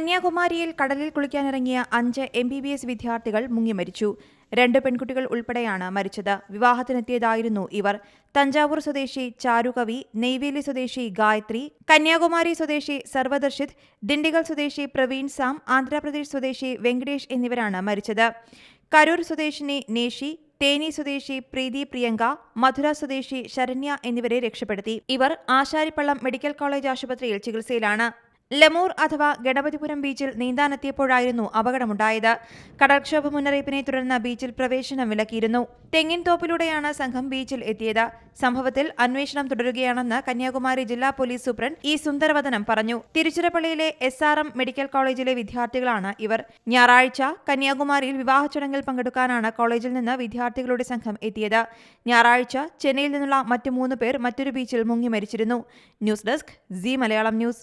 കന്യാകുമാരിയിൽ കടലിൽ കുളിക്കാനിറങ്ങിയ അഞ്ച് എം ബി ബി എസ് വിദ്യാർത്ഥികൾ മുങ്ങിമരിച്ചു. രണ്ട് പെൺകുട്ടികൾ ഉൾപ്പെടെയാണ് മരിച്ചത്. വിവാഹത്തിനെത്തിയതായിരുന്നു ഇവർ. തഞ്ചാവൂർ സ്വദേശി ചാരുകവി നെയ്വേലി സ്വദേശി ഗായത്രി കന്യാകുമാരി സ്വദേശി സർവദർശിത് ദിണ്ടിഗൽ സ്വദേശി പ്രവീൺ സാം ആന്ധ്രാപ്രദേശ് സ്വദേശി വെങ്കടേഷ് എന്നിവരാണ് മരിച്ചത്. കരൂർ സ്വദേശിനി നേഷി തേനി സ്വദേശി പ്രീതി പ്രിയങ്ക മധുര സ്വദേശി ശരണ്യ എന്നിവരെ രക്ഷപ്പെടുത്തി. ഇവർ ആശാരിപ്പള്ളം മെഡിക്കൽ കോളേജ് ആശുപത്രിയിൽ ചികിത്സയിലാണ്. ലമൂർ അഥവാ ഗണപതിപുരം ബീച്ചിൽ നീന്താനെത്തിയപ്പോഴായിരുന്നു അപകടമുണ്ടായത്. കടൽക്ഷോഭ മുന്നറിയിപ്പിനെ തുടർന്ന് ബീച്ചിൽ പ്രവേശനം വിലക്കിയിരുന്നു. തെങ്ങിൻ തോപ്പിലൂടെയാണ് സംഘം ബീച്ചിൽ എത്തിയത്. സംഭവത്തിൽ അന്വേഷണം തുടരുകയാണെന്ന് കന്യാകുമാരി ജില്ലാ പോലീസ് സൂപ്രണ്ട് ഇ സുന്ദരവദനം പറഞ്ഞു. തിരുച്ചിറപ്പള്ളിയിലെ എസ് ആർ എം മെഡിക്കൽ കോളേജിലെ വിദ്യാർത്ഥികളാണ് ഇവർ. ഞായറാഴ്ച കന്യാകുമാരിയിൽ വിവാഹ ചടങ്ങിൽ പങ്കെടുക്കാനാണ് കോളേജിൽ നിന്ന് വിദ്യാർത്ഥികളുടെ സംഘം എത്തിയത്. ഞായറാഴ്ച ചെന്നൈയിൽ നിന്നുള്ള മറ്റു മൂന്ന് പേർ മറ്റൊരു ബീച്ചിൽ മുങ്ങി മരിച്ചിരുന്നു. News desk C Malayalam news.